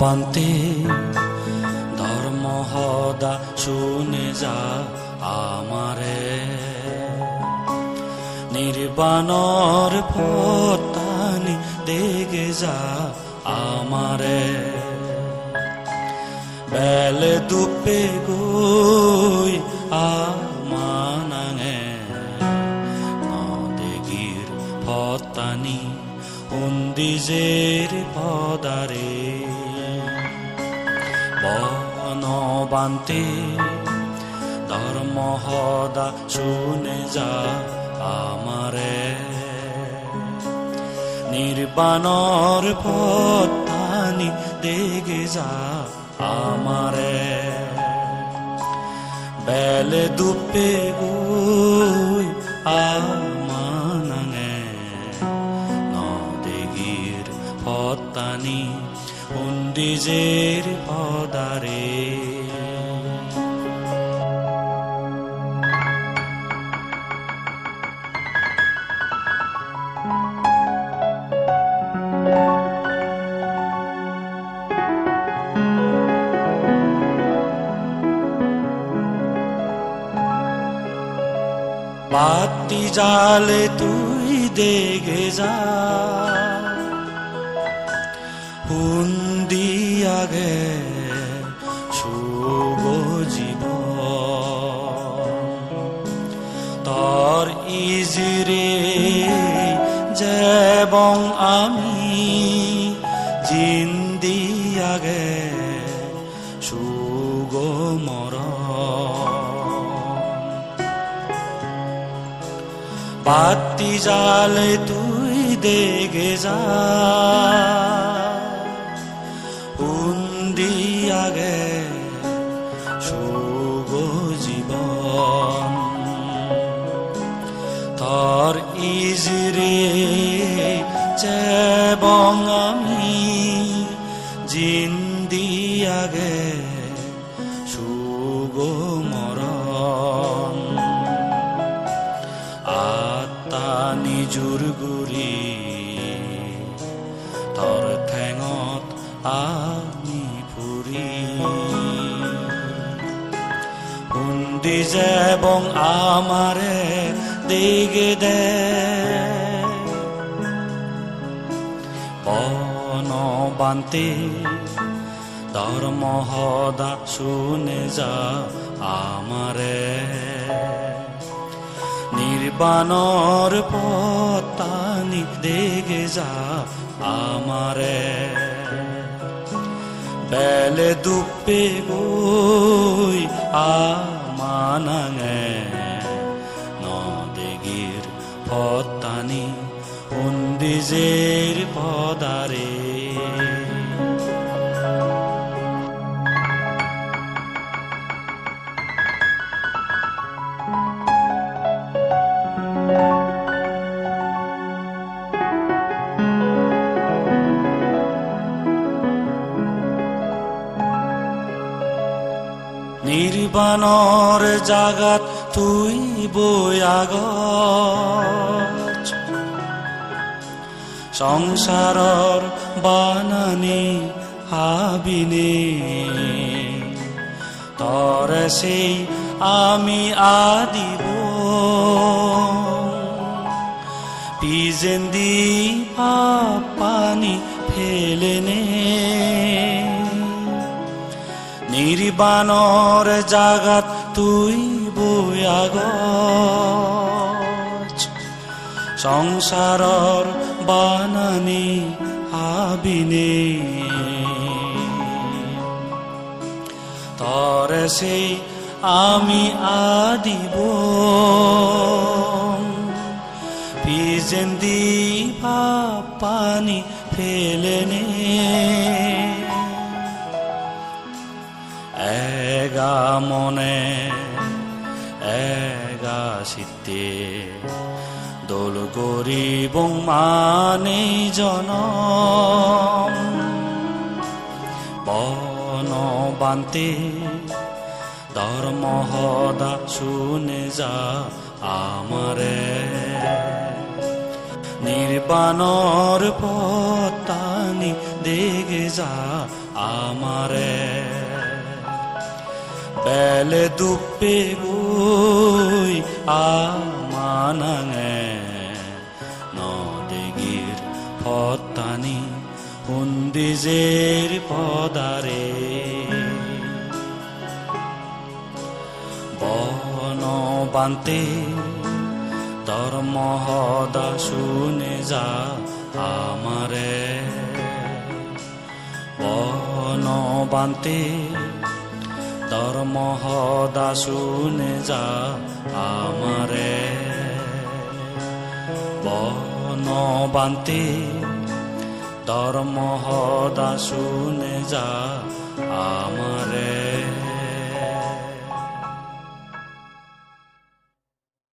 বান্তে ধর্ম হদা শুনে যা আমারে। নির্বাণর ফতানি দেগে যা আমারে। বেলে দুপে গই আমানাঙে নদেগির ফতানি উন্দিজের পদারে। বনবান্তে ধর্ম হদা শুনে যা আমারে। নির্বাণর পত্তানি দেগে যা আমারে। বেলে দুপে গই উন্দিজের পদারে বাতি জালে তুই দেগে যা হুন্দি আগে শুভ তর ইজিরে যেবং আমি জিন্দি আগে সুগো বাতি জালে তুই দেগে যা। আগে শুভ জীবন। তর ইজরে চেবং আমি জিন্দি আগে সুগো মরণ। আত্মা নিজুর গুৰি তৰ ঠেঙত আমি হুন্দি যেবং আমাৰে দিগে দে। পন বান্তে ধর্ম হদা শুনে যা আমারে। নির্বাণর পতানি দেগে যা আমারে। বেলে দুপে গই আমানাঙে নদেগির পতানি উন্দিজের পদারে। নির্বাণর জাগাত তুই বয়াগ সংসারর বানানি হাবিনে। তর সেই আমি আদিব। পিজেন্দি পানি ফেলেনে। নির্বাণর জাগাত তুই বয়াগ সংসারর বানানি হাবিনে। তরে সেই আমি আদিব। পিজেন্দি পানি ফেলেনে। এগা মনে, এগা শীতে দোল গরিব মানে জন বন বান্তে ধর্ম হদা শুনে যা আমারে। নির্বাণর পতানি দেগে যা আমারে। বেলে দুপে গই আমানাঙে। নদেগির ফতানি হুন্দিজের পদারে। বন বান্তে তোর মহদা শুনে যা আমারে। বন বান্তে তোর মহদা শুনে যা আমারে। বন বান্তে তোর মহদা শুনে যা আমার।